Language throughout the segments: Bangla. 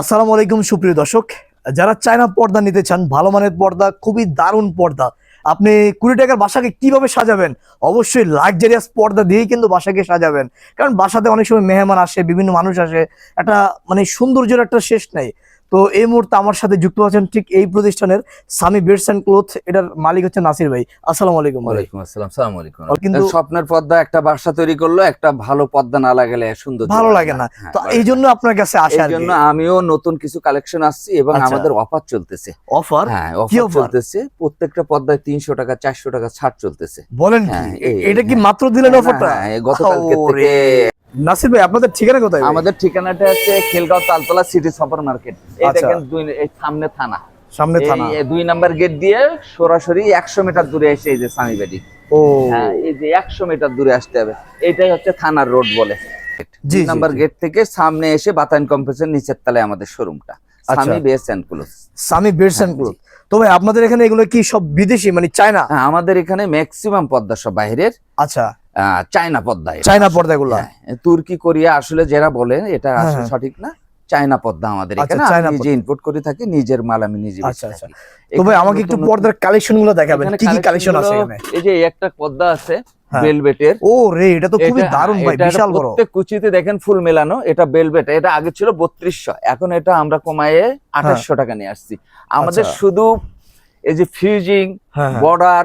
আসসালামু আলাইকুম, সুপ্রিয় দর্শক। যারা চায়না পর্দা নিতে চান, ভালো মানের পর্দা, খুবই দারুণ পর্দা, আপনি কুড়ি টাকার বাসাকে কীভাবে সাজাবেন? অবশ্যই লাক্সারিয়াস পর্দা দিয়েই কিন্তু বাসাকে সাজাবেন। কারণ বাসাতে অনেক সময় মেহমান আসে, বিভিন্ন মানুষ আসে, একটা মানে সৌন্দর্যের একটা শেষ নাই। তো এই মুহূর্তে আমার সাথে যুক্ত আছেন ঠিক এই প্রতিষ্ঠানের সামি বেডস অ্যান্ড ক্লোথ এটার মালিক হচ্ছে নাসির ভাই। আসসালামু আলাইকুম ওয়ালাইকুম আসসালাম সালাম আলাইকুম। কিন্তু- স্বপ্নের পর্দা একটা বাসা তৈরি করল একটা ভালো পর্দা না লাগালে সুন্দর ভালো লাগে না। হ্যাঁ, তো এই জন্য আপনার কাছে আসে এই জন্য আমিও নতুন কিছু কালেকশন আসছি এবং আচ্ছা। আমাদের অফার চলতেছে। অফার হ্যাঁ অফার চলতেছে। প্রত্যেকটা পর্দায় তিনশো টাকা চারশো টাকা ছাড় চলতেছে। বলেন কি? হ্যাঁ, এটা কি হ্যাঁ। মাত্র দিলেন অফারটা গতকালকে থেকে নাসির ভাই আপনাদের ঠিকানা কোথায় আমাদের ঠিকানাটা হচ্ছে Khilgaon Taltola city super market এই আচ্ছা। দেখেন দুই সামনে থানা। সামনে থানা। দুই নাম্বার গেট দিয়ে সরাসরি একশো মিটার দূরে এসে এই যে স্বামী বাড়ি ও। হ্যাঁ এই যে একশো মিটার দূরে আসতে হবে। এইটাই হচ্ছে থানার রোড বলে। জি, নাম্বার গেট থেকে সামনে এসে বাতায়ন কমপ্লেক্সের নিচের তলায় আমাদের শোরুমটা Sami beds and cloth Sami beds and cloth তো ভাই আপনাদের এখানে এগুলো কি সব বিদেশি মানে চায়না? হ্যাঁ আমাদের এখানে ম্যাক্সিমাম পদ্মা সব বাইরের আচ্ছা। চায়না পদ্মা চায়না পর্দাগুলো হ্যাঁ, তুর্কি কোরিয়া আসলে যারা বলে এটা হ্যাঁ, আসলে হ্যাঁ। সঠিক না চায়না পদ্মা আমাদের আচ্ছা, এখানে চায়না আমি নিজে ইম্পোর্ট করে থাকি নিজের মাল আমি নিজে আচ্ছা, আচ্ছা। থাকি। তো ভাই এখানে আমাকে একটু পর্দার কালেকশনগুলো দেখাবেন কি কি কালেকশন আছে এখানে এই যে একটা পদ্মা আছে। বেলভেটের ও রে এটা তো খুবই দারুণ ভাই বিশাল বড় প্রত্যেক কুচিতে দেখেন ফুল মেলানো এটা বেলভেট এটা আগে ছিল বত্রিশশো এখন এটা আমরা কমায়ে আঠাশশো টাকা নিয়ে আসছি আমাদের আচ্ছা। শুধু এই যে ফিউজিং। বর্ডার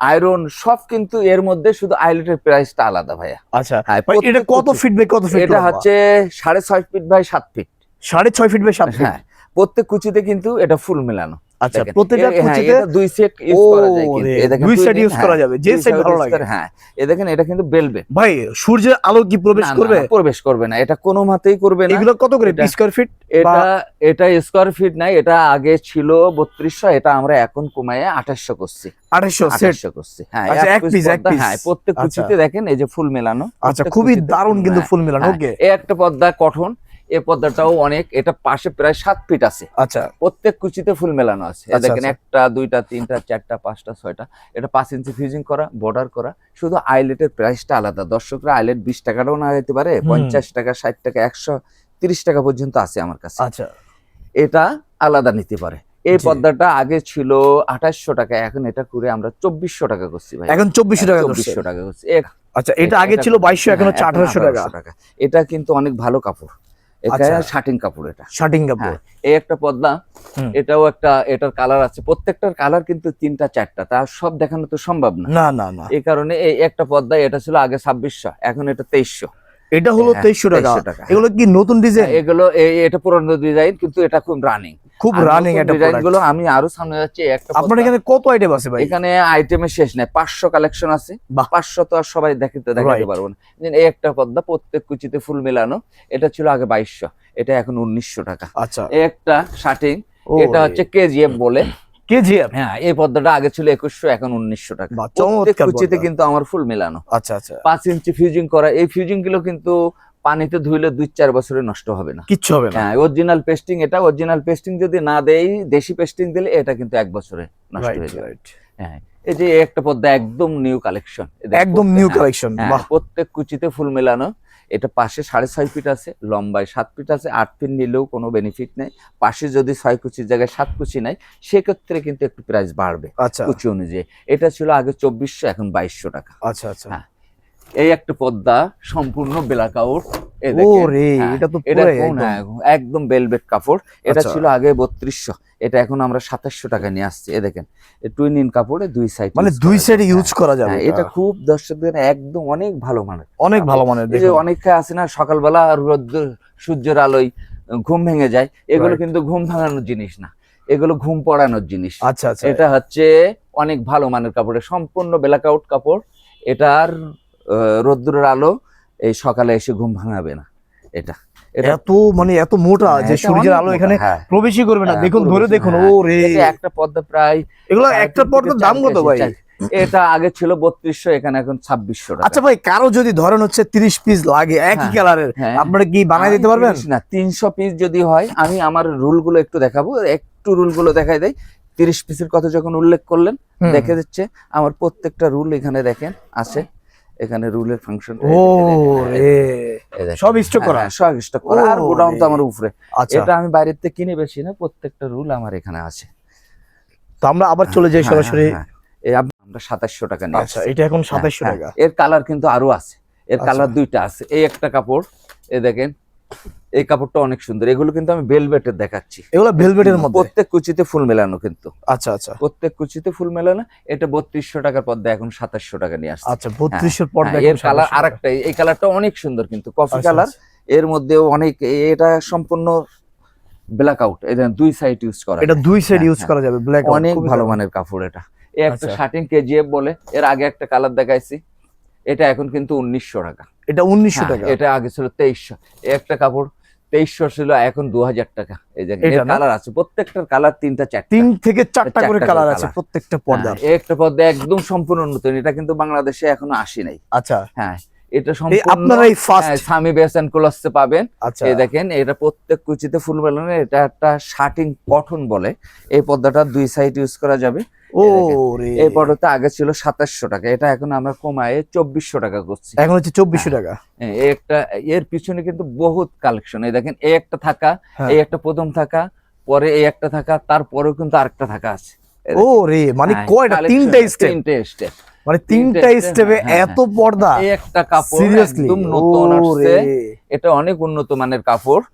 আয়রন সব কিন্তু এর মধ্যে শুধু আইলেটের প্রাইসটা আলাদা ভাইয়া। আচ্ছা হ্যাঁ, এটা কত ফিট বাই কত ফিট এটা হচ্ছে সাড়ে ছয় ফিট বাই সাত ফিট সাড়ে ছয় ফিট বাই সাত ফিট হ্যাঁ প্রত্যেক কুচিতে কিন্তু এটা ফুল মেলানো। আচ্ছা প্রত্যেকটা হ্যাঁ, কুচিতে দুই সেট ইউজ করা যায় কিন্তু। দুই সেট ইউজ করা হ্যাঁ, যাবে যে সেট ভালো লাগে। হ্যাঁ এ দেখেন এটা কিন্তু বেলবে। ভাই সূর্যের আলো কি প্রবেশ করবে? প্রবেশ করবে না এটা কোনো মতেই করবে না। এগুলো কত করে স্কয়ার ফিট এটা এটা স্কোয়ার ফিট নাই এটা আগে ছিল বত্রিশশো এটা আমরা এখন কমায়ে আঠাশশো করছি। আঠাশশো সেট করছি হ্যাঁ আচ্ছা, এক piece, এক piece। হ্যাঁ প্রত্যেক আচ্ছা। কুচিতে দেখেন এই যে ফুল মেলানো আচ্ছা খুবই দারুণ কিন্তু ফুল মিলানো হ্যাঁ। ওকে। এই একটা পর্দা কঠন এই পর্দাটাও অনেক এটা পাশে প্রায় সাত ফিট আছে। আচ্ছা। প্রত্যেক কুচিতে ফুল মেলানো আছে। আচ্ছা, দেখেন আচ্ছা। একটা দুইটা তিনটা চারটা পাঁচটা ছয়টা। এটা পাঁচ ইঞ্চি ফিউজিং করা বর্ডার করা। শুধু আইলেটের প্রাইসটা আলাদা। দর্শকরা আইলেট বিশ টাকাটাও না যেতে পারে পঞ্চাশ টাকা ষাট টাকা একশো তিরিশ টাকা পর্যন্ত আছে আমার কাছে। আচ্ছা। এটা আলাদা নিতে পারে। এই পর্দাটা আগে ছিল আঠাশশো টাকা এখন এটা করে আমরা চব্বিশশো টাকা করছি ভাই। এখন চব্বিশশো টাকা। চব্বিশশো টাকা করছি। আচ্ছা এটা আগে ছিল বাইশশো এখন হ্যাঁ, হচ্ছে আঠারোশো টাকা। 1800 এটা কিন্তু অনেক ভালো কাপড়। এটা আচ্ছা। কাপড় এটা। শাটিং কাপড়। হ্যাঁ, এই একটা পর্দা এটাও একটা এটার কালার আছে। প্রত্যেকটার কালার কিন্তু তিনটা চারটা তা সব দেখানো তো সম্ভব না। না না না। এই কারণে এই একটা পর্দা এটা ছিল আগে ছাব্বিশশো এখন এটা তেইশশো। এটা হলো হ্যাঁ, তেইশশো টাকা। 2300 টাকা। এগুলো কি নতুন ডিজাইন এগুলো এই- এটা পুরনো ডিজাইন কিন্তু এটা খুব রানিং খুব রানিং product। গুলো আমি আরও সামনে যাচ্ছি একটা আপনার এখানে কত আইটেম আছে ভাই? এখানে আইটেমের শেষ নাই পাঁচশো কালেকশন আছে। বাহ। পাঁচশো তো আর সবাই দেখাতে দেখাতে পারব না। এই একটা পর্দা প্রত্যেক কুচিতে ফুল মেলানো। এটা ছিল আগে বাইশশো এটা এখন উনিশশো টাকা। আচ্ছা। একটা শার্টিং এটা হচ্ছে কেজিএফ বলে। কেজিএফ? হ্যাঁ এই পর্দাটা আগে ছিল একুশশো এখন উনিশশো টাকা। প্রত্যেক কুচিতে কিন্তু আমার ফুল মেলানো। আচ্ছা আচ্ছা। পাঁচ ইঞ্চি ফিউজিং করা এই ফিউজিংগুলো কিন্তু পানিতে ধুইলে দুই চার বছরে নষ্ট হবে না। কিচ্ছু হবে না। হ্যাঁ অরিজিনাল পেস্টিং এটা অরিজিনাল পেস্টিং যদি না দেই দেশি পেস্টিং দিলে এটা কিন্তু এক বছরে নষ্ট হয়ে যাবে. হ্যাঁ এই যে একটা পর্দা একদম নিউ কালেকশন একদম নিউ কালেকশন প্রত্যেক কুচিতে ফুল মেলানো। এটা পাশে সাড়ে ছয় ফিট আছে লম্বায় সাত ফিট আছে আট ফিট নিলেও কোনো বেনিফিট নেই। পাশে যদি ছয় কুচির জায়গায় সাত কুচি নাই সেক্ষেত্রে কিন্তু একটু প্রাইস বাড়বে আচ্ছা। কুচি অনুযায়ী। এটা ছিল আগে চব্বিশশো এখন বাইশশো টাকা। আচ্ছা আচ্ছা। হ্যাঁ, এই একটা পদ্মা সম্পূর্ণ ব্ল্যাক আউট একদম। হ্যাঁ, বেলভেট কাপড়। এটা আচ্ছা। ছিল আগে বত্রিশশো এটা এখন আমরা সাতাশশো টাকা নিয়ে আসছি এ দেখেন। টুইন ইন কাপড়ে দুই সাইড মানে দুই সাইডে ইউজ করা যাবে হ্যাঁ, এটা। খুব দর্শকদের একদম অনেক ভালো মানের। অনেক ভালো মানের যে দেখুন। অনেকে আছে না সকালবেলা রোদ্র সূর্যের আলোয় ঘুম ভেঙে যায় এগুলো কিন্তু ঘুম ভাঙানোর জিনিস না এগুলো ঘুম পড়ানোর জিনিস। আচ্ছা আচ্ছা। এটা হচ্ছে অনেক ভালো মানের কাপড় সম্পূর্ণ ব্ল্যাক আউট কাপড় এটার রোদ্দুরের আলো এই সকালে এসে ঘুম ভাঙাবে না। এটা। এটা এত মানে এত মোটা হ্যাঁ, যে সূর্যের আলো এখানে হ্যাঁ। প্রবেশই করবে না। হ্যাঁ, দেখুন ধরে দেখুন। ও রে একটা পদ্মা প্রায় এগুলো একটা পর্দার দাম কত ভাই? এটা আগে ছিল বত্রিশশো এখানে এখন ছাব্বিশশো আচ্ছা ভাই কারও যদি ধরেন হচ্ছে তিরিশ পিস লাগে একই কালারের। আপনারা কি বানাই দিতে পারবেন? না তিনশো পিস যদি হয় আমি আমার রুলগুলো একটু দেখাবো। একটু রুলগুলো দেখাই দেয় তিরিশ পিসের কথা যখন উল্লেখ করলেন দেখে দিচ্ছে আমার প্রত্যেকটা রুল এখানে দেখেন আছে। এখানে রুলের ফাংশন ও রে সব স্টক করা? সব স্টক করা। আর গোডাউন তো আমার উপরে। আচ্ছা। এটা আমি বাইরের থেকে কিনে বেশি না প্রত্যেকটা রুল আমার এখানে আছে। তো আমরা আবার চলে যাই হ্যাঁ, সরাসরি। হ্যাঁ, হ্যাঁ। এই আমরা সাতাশশো টাকা নিয়ে আচ্ছা এটা এখন হ্যাঁ, হ্যাঁ। টাকা। এর কালার কিন্তু আরও আছে। এর আচ্ছা। কালার দুইটা আছে। এই একটা কাপড় এ দেখেন। এই কাপড়টা অনেক সুন্দর। এগুলো কিন্তু আমি বেলভেটের দেখাচ্ছি। এগুলো ভেলভেটের মধ্যে? প্রত্যেক কুচিতে ফুল মেলানো কিন্তু। আচ্ছা আচ্ছা। প্রত্যেক কুচিতে ফুল মেলানো। এটা বত্রিশশো টাকার পর্দা এখন সাতাশশো টাকা নিয়ে আসছে। আচ্ছা বত্রিশের পর্দা হ্যাঁ, এর কালার আরেকটা এই কালারটা অনেক সুন্দর কিন্তু কফি আচ্ছা, কালারের মধ্যেও অনেক এটা সম্পূর্ণ ব্ল্যাক আউট এটা দুই সাইড ইউজ করা এটা দুই সাইড হ্যাঁ, ইউজ হ্যাঁ। করা যাবে ব্ল্যাক অনেক ভালো মানের কাপড় এটা। এই একটা আচ্ছা। শার্টিং কেজিএফ বলে এর আগে একটা কালার দেখাইছি। এটা এখন কিন্তু উনিশশো টাকা। এটা উনিশশো হ্যাঁ, টাকা। এটা আগে ছিল তেইশশো। একটা কাপড় তেইশশো ছিল এখন দু হাজার টাকা। এই যে কালার আছে প্রত্যেকটার কালার তিনটা চারটা। তিন থেকে চারটা করে কালার আছে প্রত্যেকটা পর্দার। হ্যাঁ, একটা পর্দা একদম সম্পূর্ণ নতুন এটা কিন্তু বাংলাদেশে এখনও আসি নাই। আচ্ছা। হ্যাঁ এটা সম্পূর্ণ আপনারা এই হ্যাঁ, ফার্স্ট স্বামী বেসন কোলাসে পাবেন। আচ্ছা। এই দেখেন এটা প্রত্যেক কুচিতে ফুল বেলানো এটা একটা শার্টিং কটন বলে। এই পর্দাটা দুই সাইড ইউজ করা যাবে। এই রে আগে ছিল সাতাশশো টাকা এটা এখন আমরা কমায়ে চব্বিশশো টাকা করছি। এখন হচ্ছে চব্বিশশো টাকা। হ্যাঁ, একটা এর পিছনে কিন্তু বহুত কালেকশন এই দেখেন এই একটা থাকা হ্যাঁ। এই একটা প্রথম থাকা পরে এই একটা থাকা তারপরেও কিন্তু আরেকটা থাকা আছে। ও রে মানে হ্যাঁ, কয়টা? তিনটা স্টেপ তিনটে স্টেপ মানে তিনটা স্টেপে হ্যাঁ, হ্যাঁ, এত পর্দা। একটা কাপড় একদম নতুন আসছে। এটা অনেক উন্নত মানের কাপড়।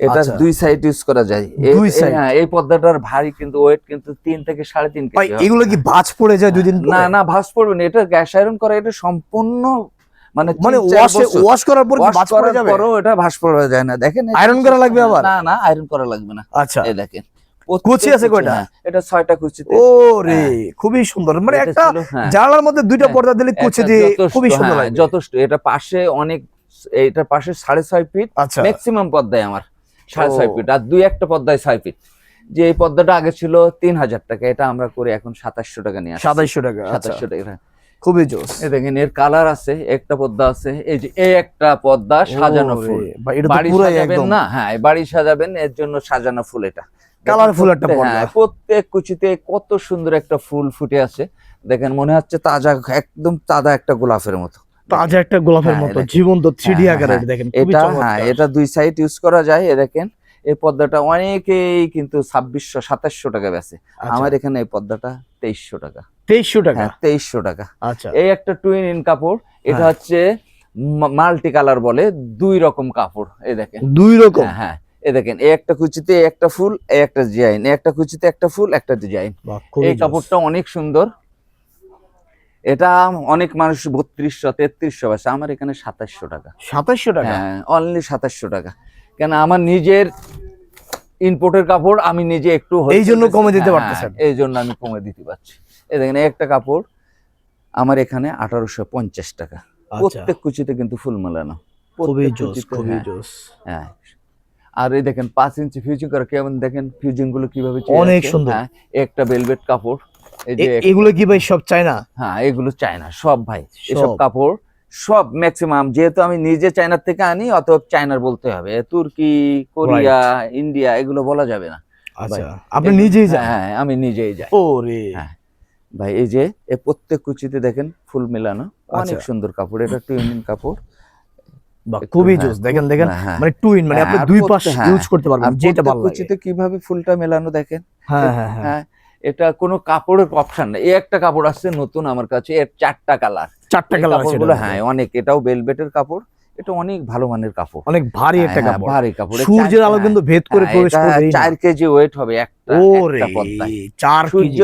এটা আচ্ছা। দুই সাইড ইউজ করা যায়। দুই side? হ্যাঁ, এই পর্দাটার ভারী কিন্তু ওয়েট কিন্তু তিন থেকে সাড়ে তিন কেজি এগুলো কি ভাঁজ পড়ে যায় দুই দিন না না ভাস পড়বে না। এটা গ্যাস আয়রন করা এটা সম্পূর্ণ মানে মানে ওয়াশে করার পর কি ভাঁজ পড়ে যাবে? পরেও এটা ভাস পড়া যায় না। দেখেন Iron করা লাগবে আবার? না না আয়রন করা লাগবে না। আচ্ছা। এই দেখেন। কুচি আছে কয়টা? হ্যাঁ, এটা ছয়টা কুচিতে ও রে খুবই সুন্দর। মানে হ্যাঁ। একটা হ্যাঁ, জানালার মধ্যে দুইটা হ্যাঁ, পর্দা দিলে কুচি দিয়ে খুবই সুন্দর হ্যাঁ, যথেষ্ট। এটা পাশে অনেক এইটার পাশে সাড়ে ছয় ফিট আচ্ছা। ম্যাক্সিমাম পদ্মায় আমার। সাড়ে ছয় ফিট আর দুই একটা পদ্মায় ছয় ফিট। যে এই পদ্মাটা আগে ছিল তিন হাজার টাকা এটা আমরা করে এখন সাতাশশো টাকা নিয়ে আসছি। সাতাইশশো টাকা আচ্ছা। সাতাশশো টাকা খুবই জোস। এই দেখেন এর কালার আছে একটা পদ্মা আছে এই যে এই একটা পদ্মা সাজানো ফুল। বাড়ি সাজাবেন না হ্যাঁ বাড়ি সাজাবেন এর জন্য সাজানো ফুল এটা। Colourful একটা পর্দা। হ্যাঁ, প্রত্যেক কুচিতে কত সুন্দর একটা ফুল ফুটে আছে। দেখেন মনে হচ্ছে তাজা একদম তাজা একটা গোলাপের মতো। তাজা একটা গোলাপের হ্যাঁ, মতো জীবন্ত থ্রি হ্যাঁ, আকারের হ্যাঁ, দেখেন এটা হ্যাঁ এটা দুই সাইড ইউজ করা যায় এ দেখেন। এই পদ্মাটা অনেকেই কিন্তু ছাব্বিশশো সাতাশশো টাকা বেচে। আচ্ছা, আমার এখানে এই পদ্মাটা তেইশশো টাকা। তেইশশো টাকা? তেইশশো টাকা। আচ্ছা। এই একটা টুইন ইন কাপড় এটা। হচ্ছে মাল্টি কালার বলে দুই রকম কাপড় এই দেখেন। দুই রকম? হ্যাঁ এ দেখেন এই একটা কুচিতে একটা ফুল এই একটা ডিজাইন একটা কুচিতে একটা ফুল একটা ডিজাইন এই কাপড়টা অনেক সুন্দর। এটা অনেক মানুষ বত্রিশশো তেত্রিশশো বেচে আমার এখানে সাতাশশো টাকা। সাতাশশো টাকা? হ্যাঁ অনলি সাতাশশো টাকা। কেন আমার নিজের ইনপোর্টের কাপড় আমি নিজে একটু এই জন্য কমে দিতে হ্যাঁ, পারতেছেন। এই জন্য আমি কমে দিতে পারছি। এই দেখেন একটা কাপড় আমার এখানে আঠারোশো পঞ্চাশ টাকা। আচ্ছা। প্রত্যেক কুচিতে কিন্তু ফুল মেলানো। হ্যাঁ, হ্যাঁ। আর এই দেখেন পাঁচ ইঞ্চি ফিউজিং করা কেমন দেখেন ফিউজিংগুলো কীভাবে অনেক সুন্দর। হ্যাঁ, একটা বেলভেট কাপড়। এগুলো কি ভাই সব চায় না হ্যাঁ এগুলো চায়না সব ভাই এসব সব। কাপড় সব ম্যাক্সিমাম যেহেতু আমি নিজে চায়নার থেকে আনি অতএব চায়নার বলতে হবে। তুর্কি কোরিয়া ইন্ডিয়া এগুলো বলা যাবে না। আচ্ছা আপনি নিজেই যান। হ্যাঁ আমি নিজেই যাই। ও রে হ্যাঁ। ভাই এই যে এ প্রত্যেক কুচিতে দেখেন ফুল মেলানো অনেক আচ্ছা। সুন্দর কাপড় এটা টুইনিং কাপড়। একটু, খুবই হ্যাঁ, জোস দেখেন দেখেন হ্যাঁ, হ্যাঁ। মানে মানে হ্যাঁ, আপনি দুই পাশ হ্যাঁ, ইউজ করতে পারবেন যেটা ভালো লাগে। কুচিতে কীভাবে ফুলটা মেলানো দেখেন? হ্যাঁ হ্যাঁ হ্যাঁ। হ্যাঁ এটা কোনো কাপড়ের অপশন না। এই একটা কাপড় আসছে নতুন আমার কাছে এর চারটা কালার চারটা কালার আছে বলে হ্যাঁ অনেক। এটাও বেলভেটের কাপড়। এটা অনেক ভালো মানের কাপড়। অনেক ভারী একটা হ্যাঁ, কাপড়। ভারী কাপড়। সূর্যের আলো কিন্তু ভেদ করে হ্যাঁ, প্রবেশ করে করবে চার কেজি ওয়েট হবে একটা একটা চার সূর্য কেজি।